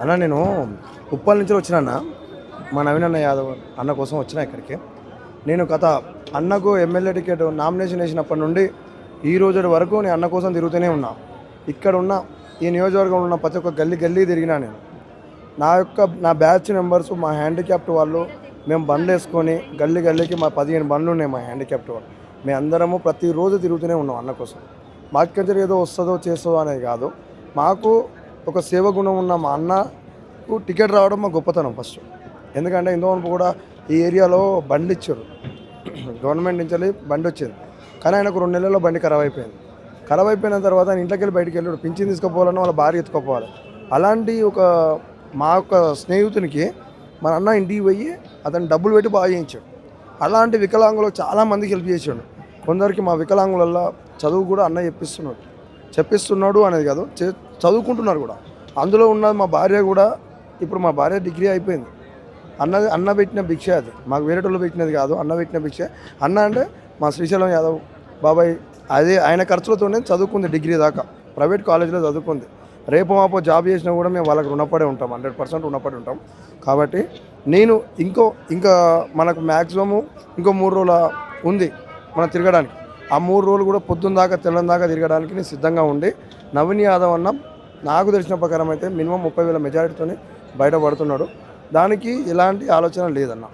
అన్న నేను ఉప్పల్ నుంచి వచ్చిన అన్న. మా నవీన్ అన్న యాదవ్ అన్న కోసం వచ్చిన ఇక్కడికి. నేను గత అన్నకు ఎమ్మెల్యే టికెట్ నామినేషన్ వేసినప్పటి నుండి ఈ రోజు వరకు నేను అన్న కోసం తిరుగుతూనే ఉన్నా. ఇక్కడ ఉన్న ఈ నియోజకవర్గంలో ఉన్న ప్రతి ఒక్క గల్లీ గల్లీ తిరిగినా నేను. నా యొక్క నా బ్యాచ్ మెంబర్స్ మా హ్యాండిక్యాప్ట్ వాళ్ళు మేము బండ్లు వేసుకొని గల్లీ గల్లీకి మా పదిహేను బండ్లు ఉన్నాయి మా హ్యాండిక్యాప్ట్ వాళ్ళు. మేము అందరము ప్రతిరోజు తిరుగుతూనే ఉన్నాం అన్న కోసం. మాకు ఏదో వస్తుందో చేస్తుందో అనేది కాదు. మాకు ఒక సేవ గుణం ఉన్న మా అన్నకు టికెట్ రావడం మా గొప్పతనం ఫస్ట్. ఎందుకంటే ఇంతవరకు కూడా ఈ ఏరియాలో బండి ఇచ్చారు. గవర్నమెంట్ నుంచి వెళ్ళి బండి వచ్చింది కానీ ఆయనకు రెండు నెలల్లో బండి ఖరాబ్ అయిపోయింది. ఖరాబ్ అయిపోయిన తర్వాత ఆయన ఇంట్లోకి వెళ్ళి బయటికి వెళ్ళాడు. పింఛన్ తీసుకుపోవాలన్నా వాళ్ళ భార్య ఎత్తుకోపోవాలి. అలాంటి ఒక మా యొక్క స్నేహితునికి మన అన్న ఇంటికి పోయి అతను డబ్బులు పెట్టి బాగా చేయించాడు. అలాంటి వికలాంగులు చాలా మందికి హెల్ప్ చేసాడు కొందరికి మా వికలాంగులల్లో చదువు కూడా అన్న చెప్పిస్తున్నాడు. చెప్పిస్తున్నాడు అనేది కాదు చే- చదువుకుంటున్నారు కూడా. అందులో ఉన్న మా భార్య కూడా ఇప్పుడు మా భార్య డిగ్రీ అయిపోయింది. అన్న అన్న పెట్టిన భిక్ష అది. మాకు వేరేటోళ్ళు పెట్టినది కాదు అన్న పెట్టిన భిక్ష. అన్న అంటే మా శ్రీశైలం యాదవ్ బాబాయ్ అదే ఆయన ఖర్చులతోనే చదువుకుంది డిగ్రీ దాకా. ప్రైవేట్ కాలేజీలో చదువుకుంది. రేపు మాపో జాబ్ చేసినా కూడా మేము వాళ్ళకి రుణపడి ఉంటాం హండ్రెడ్ పర్సెంట్ రుణపడి ఉంటాం. కాబట్టి నేను ఇంకో ఇంకా మనకు మ్యాక్సిమము ఇంకో మూడు రోజుల ఉంది మనం తిరగడానికి. ఆ మూడు రోజులు కూడా పొద్దున్న దాకా తెల్లని దాకా తిరగడానికి నేను సిద్ధంగా ఉండి నవీన్ యాదవ్ అన్న నాకు తెలిసిన ప్రకారం అయితే మినిమం ముప్పై వేల మెజారిటీతోనే బయటపడుతున్నాడు దానికి ఎలాంటి ఆలోచన లేదన్న.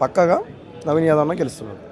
పక్కగా నవీన్ యాదవ్ అన్న గెలుస్తున్నాడు.